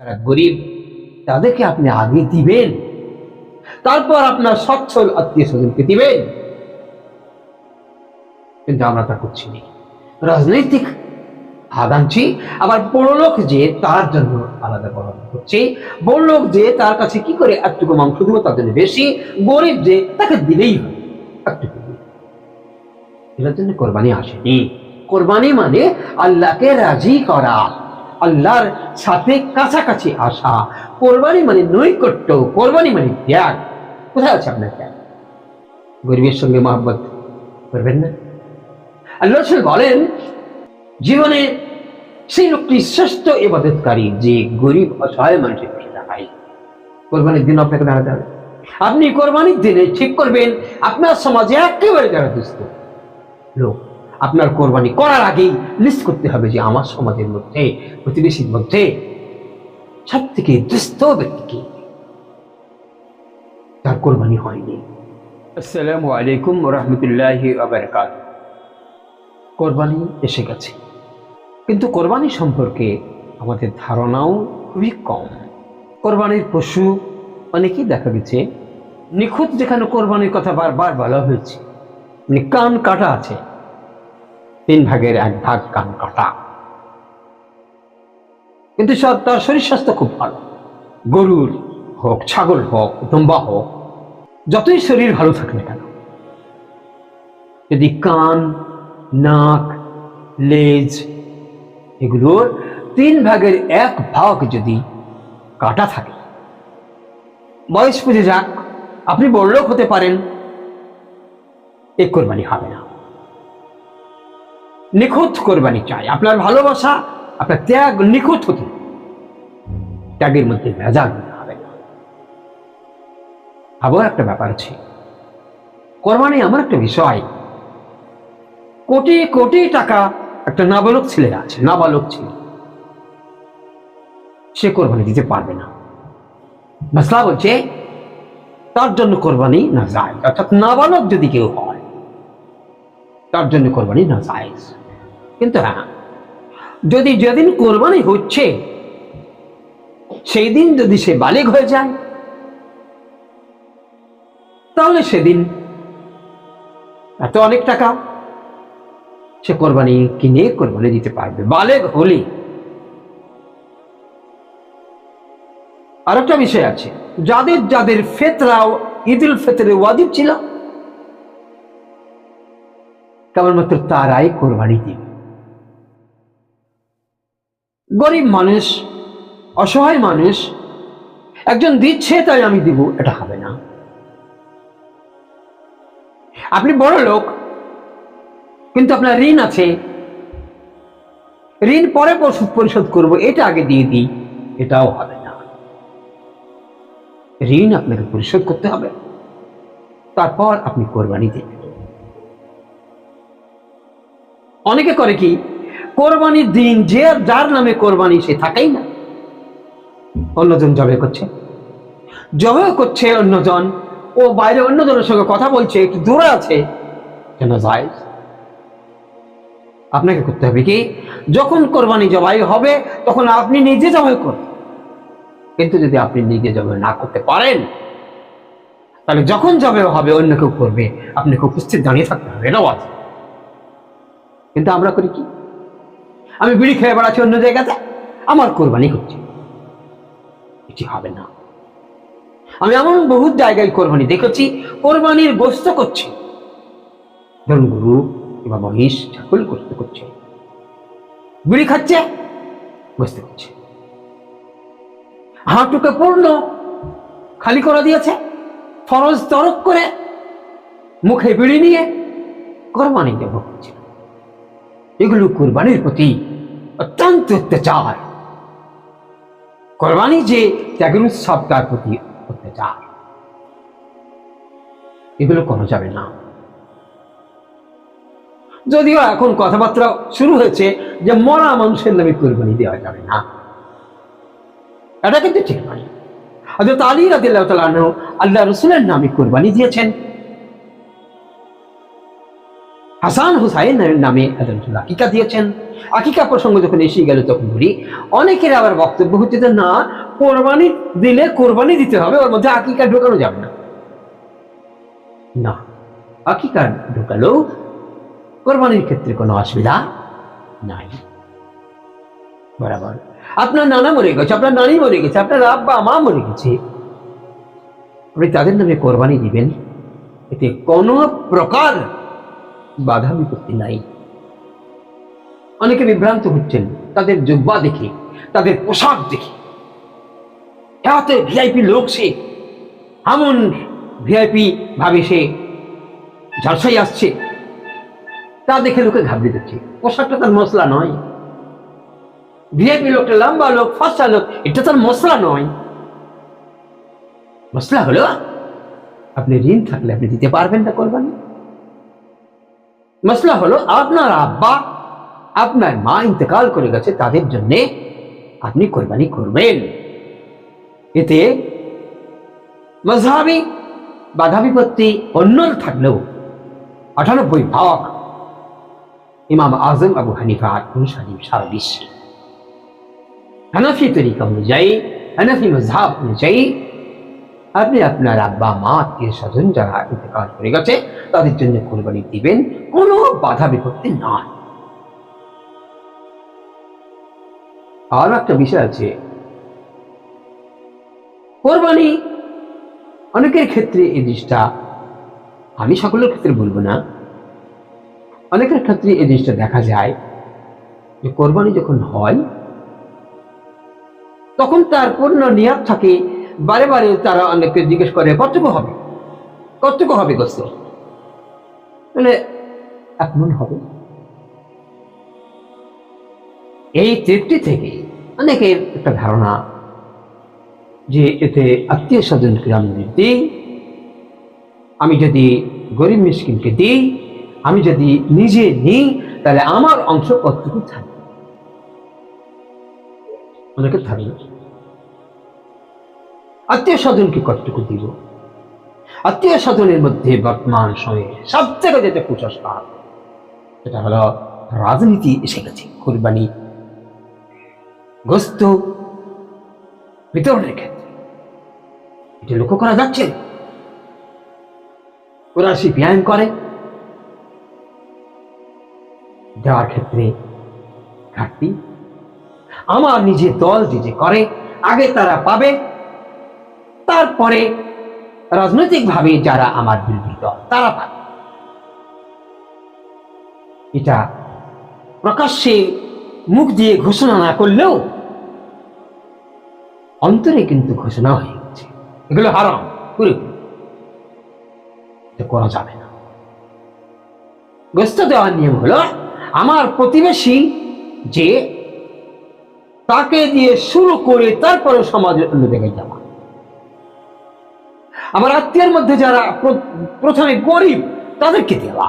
যারা গরিব, তাদেরকে আপনি আগে দিবেন। তারপর আপনার সচ্ছল আত্মীয় স্বজনকে দিবেন। কিন্তু আমরা তা করছি না। রাজনৈতিক আগামছি, আবার বড় লোক যে তার জন্য আলাদা বরাদ্দ করছে, বড় লোক যে তার কাছে কি করে একটুকু মাংস দিব তার জন্য বেশি, গরিব যে তাকে দিলেই হয় একটুকু। এটার জন্য কোরবানি আসেনি। কোরবানি মানে আল্লাহকে রাজি করা। আল্লাহর সাথে কাছাকাছি আসা। কোরবানি মানে নৈকট্য, কোরবানি মানে ত্যাগ। কোথায় আছে আপনার ত্যাগ? গরিবের সঙ্গে মহব্বত করবেন না? আল্লাহ বলেন, জীবনে সেই লোকটি শ্রেষ্ঠ ইবাদতকারী যে গরিব, অসহায় মানুষের পাশে দাঁড়ায়। কোরবানির দিন আপনাকে দাঁড়াতে হবে। আপনি কোরবানির দিনে ঠিক করবেন, আপনার সমাজে একেবারে যারা দুস্থ লোক আপনার কোরবানি করার আগেই লিস্ট করতে হবে যে আমার সমাজের মধ্যে প্রতিবেশীর মধ্যে সব থেকে দুস্থ ব্যক্তিকে তার কোরবানি হয়নি। আসসালামু আলাইকুম রহমতুল্লাহ আবরকাত কোরবানি এসে গেছে। কিন্তু কোরবানি সম্পর্কে আমাদের ধারণাও খুবই কম। কোরবানির পশু অনেকেই দেখা গেছে নিখুঁত যেখানে কোরবানির কথা বারবার বলা হয়েছে মানে কান কাটা আছে। তিন ভাগের এক ভাগ কান কাটা। কিন্তু তার শরীর স্বাস্থ্য খুব ভালো। গরুর হোক, ছাগল হোক দুম্বা হোক, যতই শরীর ভালো থাকে না কেন, যদি কান, নাক, লেজ, এগুলোর তিন ভাগের এক ভাগ যদি কাটা থাকে, বয়স পুজে যাক, আপনি বড়লোক হতে পারেন, এ কোরবানি হবে না। নিখুঁত কোরবানি চাই। আপনার ভালোবাসা, আপনার ত্যাগ নিখুঁত হতে ত্যাগের মধ্যে ভেজাল হবে আবার একটা ব্যাপার আছে। কোরবানি আমার একটা বিষয়, কোটি কোটি টাকা একটা নাবালক ছেলে আছে, নাবালক ছেলে। সে কোরবানি দিতে পারবে না। মাসলা বলছে, তার জন্য কোরবানি না যায়। অর্থাৎ নাবালক যদি কেউ হয় তার জন্য কোরবানি না যায় কিন্তু হ্যাঁ যদি যেদিন কোরবানি হচ্ছে সেই দিন যদি সে বালিক হয়ে যায়, তাহলে সেদিন এত অনেক টাকা সে কোরবানি কিনে কোরবানি দিতে পারবে, বালেগ হলে। আরেকটা বিষয় আছে, যাদের যাদের ফেতরাও ঈদুল ফেতরে ওয়াজিব ছিল কেবলমাত্র তারাই কোরবানি দিবে। গরিব মানুষ, অসহায় মানুষ, একজন দিচ্ছে তাই আমি দিব, এটা হবে না। আপনি বড় লোক, কিন্তু আপনার ঋণ আছে। ঋণ পরে পরিশোধ- করব, এটা আগে দিয়ে দিই, এটাও হবে না। ঋণ আপনাকে পরিশোধ করতে হবে। তারপর আপনি কোরবানি দেবেন। অনেকে করে কি, কোরবানির দিন যে যার নামে কোরবানি সে থাকেই না। অন্যজন জবে করছে। জবেও করছে অন্যজন, ও বাইরে অন্যজনের সঙ্গে কথা বলছে, একটু দূরে আছে। কেন যায় আপনাকে করতে হবে কি, যখন কোরবানি জবাই হবে, তখন আপনি নিজে জবাই করুন। কিন্তু যদি আপনি নিজে জবাই না করতে পারেন, তাহলে যখন জবে হবে, অন্য কেউ করবে। আপনাকে উপস্থিত দাঁড়িয়ে থাকতে হবে এটাও আছে কিন্তু আমরা করি কি? আমি বিড়ি খেয়ে বেড়াচ্ছি অন্য জায়গাতে, আমার কোরবানি হচ্ছে। কিছু হবে না। আমি এমন বহু জায়গায় কোরবানি দেখেছি, কোরবানির গোস্ত করছে। ধরুন গরু কিংবা মহিষ ছাগল করতে করছে। বিড়ি খাচ্ছে বসতে করছে। হাঁটুকে পূর্ণ খালি করে দিয়েছে, ফরজ তরক করে মুখে বিড়ি নিয়ে কোরবানি দেব করছে এগুলো কোরবানির প্রতি অত্যন্ত অত্যাচার। কোরবানি যে ত্যাগের উৎসব, তার প্রতি অত্যাচার। এগুলো করা যাবে না। যদিও এখন কথাবার্তা শুরু হয়েছে যে মরা মানুষের নামে কোরবানি দেওয়া যাবে না। এটা কিন্তু ঠিক নয়। হজরত আলী রাদিল্লাহ তাআলা আল্লাহ রসুলের নামে কোরবানি দিয়েছেন। হাসান হুসাইনের নামে আকিকা দিয়েছেন। আকিকা প্রসঙ্গ যখন এসে গেল তখন বলি, অনেকের আবার বক্তব্য হচ্ছে যে, না, কোরবানি দিলে কোরবানি দিতে হবে, ওর মধ্যে আকিকা ঢোকানো যাবে না। না, আকিকা ঢোকালেও কোরবানির ক্ষেত্রে কোনো অসুবিধা নাই। বরাবর। আপনার নানা মরে গেছে, আপনার নানি মরে গেছে, আপনার আব্বা, মা মরে গেছে। আপনি তাদের নামে কোরবানি দিবেন? এতে কোনো প্রকার বাধা বিপত্তি নাই। অনেকে বিভ্রান্ত হচ্ছেন, তাদের জুব্বা দেখে, তাদের পোশাক দেখে। এত ভিআইপি লোক সে এমন ভিআইপি ভাবে সে ঝালসাই আসছে। তা দেখে লোকে ঘাবড়ে যাচ্ছে, পোশাকটা তার মশলা নয়। ভিআইপি লোকটা লম্বা লোক, ফসা লোক, এটা তার মশলা নয়। মশলা হলো, আপনি ঋণ থাকলে আপনি দিতে পারবেন না কোরবানি। মশলা হলো আপনার আব্বা। আপনার মা ইন্তেকাল করে গেছে তাদের জন্য। আপনি কোরবানি করবেন। এতে মজহাবি বাধা বিপত্তি অন্যর থাকলেও আটানব্বই ভাগ ইমাম আজম আবু হানিফা অনুসারী সারা বিশ্বে হানাফি তরিকা অনুযায়ী, হানাফি মজহাব অনুযায়ী আপনি আপনার আব্বা মা আত্মীয় স্বজন যারা ইন্তেকাল করে গেছে, তাদের জন্য কোরবানি দিবেন, কোনো বাধা বিপত্তি নয় আরও একটা বিষয় আছে। কোরবানি অনেকের ক্ষেত্রে এই জিনিসটা, আমি সকলের ক্ষেত্রে বলব না, অনেকের ক্ষেত্রে এই জিনিসটা দেখা যায় যে কোরবানি যখন হয়, তখন তার পূর্ণ নিয়াত থাকে বারে বারে তারা অনেককে জিজ্ঞেস করে কতটুকু হবে? কতটুকু হবে গোস্ত মানে এক মন হবে। এই তৃপ্তি থেকে অনেকের একটা ধারণা যে এতে আত্মীয় স্বজনকে আমি দিই, আমি যদি গরিব মিসকিনকে দিই, আমি যদি নিজে নিই, তাহলে আমার অংশ কতটুকু থাকবে? অনেকের ধারণা আত্মীয় স্বজনকে কতটুকু দিব। আত্মীয় স্বজনের মধ্যে বর্তমান সময়ে সব থেকে যেটা কুসংস্কার, সেটা হলো রাজনীতি এসে গেছে, কোরবানি। গোস্ত বিতরণের ক্ষেত্রে এটা লক্ষ্য করা যাচ্ছে। ওরা সে ব্যায়াম করে। দেওয়ার ক্ষেত্রে ঘাটতি। আমার নিজের দল যে যে করে, আগে তারা পাবে। তারপরে রাজনৈতিকভাবে যারা আমার বিরোধী দল তারা পাবে এটা প্রকাশ্যে মুখ দিয়ে ঘোষণা না করলেও অন্তরে কিন্তু ঘোষণা হয়ে গেছে। এগুলো হারাম এটা করা যাবে না। গোস্ত দেওয়ার নিয়ম হলো, আমার প্রতিবেশী যে তাকে দিয়ে শুরু করে তারপরে সমাজের অন্য জায়গায় যাওয়া। আমার আত্মীয়ের মধ্যে যারা প্রথমে গরিব, তাদেরকে দেওয়া।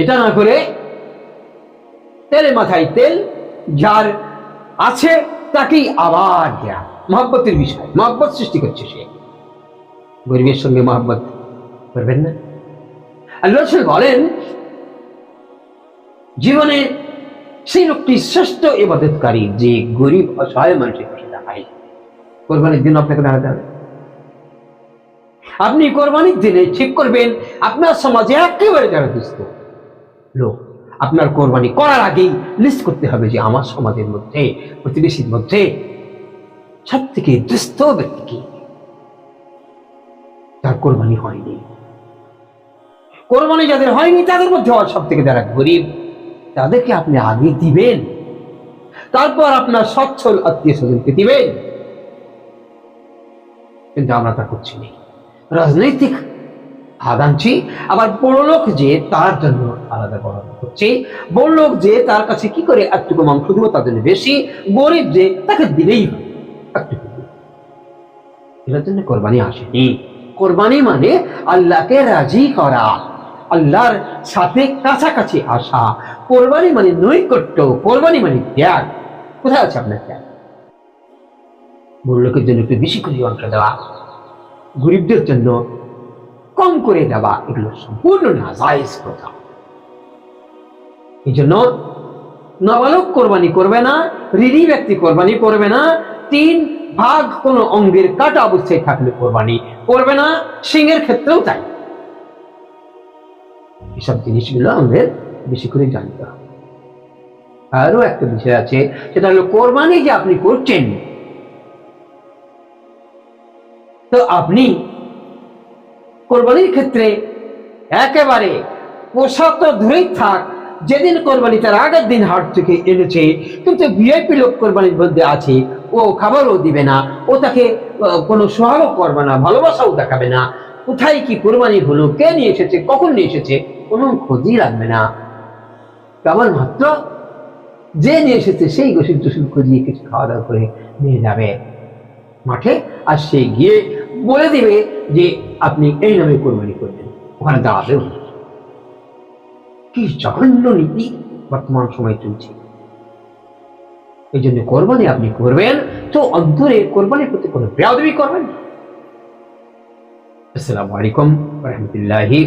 এটা না করে তেলে মাথায় তেল, যার আছে তাকেই আবার দেয়া। মহব্বতের বিষয়, মহব্বত সৃষ্টি করছে সে। গরিবের সঙ্গে মহব্বত করবেন না। আল্লাহ বলেন, জীবনে সেই লোকটি শ্রেষ্ঠ ইবাদতকারী যে গরিব, অসহায় মানুষের পাশে দাঁড়ায়। কোরবানির দিন আপনাকে দাঁড়াতে হবে। আপনি কোরবানির দিনে ঠিক করবেন, আপনার সমাজে একেবারে যারা দুস্থ, লোক, আপনার কোরবানি করার আগেই লিস্ট করতে হবে যে আমার সমাজের মধ্যে, প্রতিবেশীর মধ্যে সব থেকে দুস্থ ব্যক্তি কি? তার কোরবানি হয়নি। কোরবানি যাদের হয়নি, তাদের মধ্যে সব থেকে যারা গরিব, তাদেরকে আপনি আগে দিবেন। তারপর আপনার সচ্ছল আত্মীয় স্বজনকে দিবেন। কিন্তু আমরা তা করছি না। রাজনৈতিক আগাচ্ছি আবার বড় লোক যে তার জন্য আলাদা করা হচ্ছে বড় লোক যে তার কাছে কি করে একটুকু মাংস দিব তার জন্য বেশি গরিব যে তাকে দিলেই একটুকু। এটার জন্য কোরবানি আসেনি কোরবানি মানে আল্লাহকে রাজি করা আল্লাহর সাথে কাছাকাছি আসা। কোরবানি মানে নৈকট্য কোরবানি মানে ত্যাগ। কোথায় আছে আপনার ত্যাগ? লোকের জন্য একটু বেশি করে অংশ দেওয়া, গরিবদের জন্য কম করে দেওয়া, এগুলো সম্পূর্ণ নাজাইজ প্রথা এই জন্য নাবালক কোরবানি করবে না, ঋণী ব্যক্তি কোরবানি করবে না, তিন ভাগ কোন অঙ্গের কাটা অবস্থায় থাকলে কোরবানি করবে না সিংহের ক্ষেত্রেও তাই। এসব জিনিসগুলো আমাদের বেশি করে জানতে হবে। আরও একটা বিষয় আছে, সেটা হলো কোরবানি যে আপনি করছেন তো আপনি কোরবানির ক্ষেত্রে একেবারে পোশাক ধরেই থাক, যেদিন কোরবানি তার আগের দিন হাট থেকে এনেছে, কিন্তু ভিআইপি লোক কোরবানির মধ্যে আছে, ও খাবারও দিবে না, ও তাকে কোনো সোহাগও করবে না, ভালোবাসাও দেখাবে না। কোথায় কি কোরবানি হলো, কে নিয়ে এসেছে, কখন নিয়ে এসেছে, কোনো খোঁজই রাখবে না। কেবল মাত্র? যে নিয়ে এসেছে, সেই গোসল টোসল করিয়ে কিছু খাওয়া দাওয়া করে নিয়ে যাবে। মাঠে আর সে গিয়ে বলে দিবে যে আপনি এই নামে কোরবানি করবেন। ওখানে দাঁড়াবেও না। কি জঘন্য নীতি বর্তমান সময় চলছে। এই জন্য কোরবানি আপনি করবেন তো অন্তরে কোরবানির প্রতি কোনো বেয়াদবি করবেন আসসালামু আলাইকুম রহমতুল্লাহি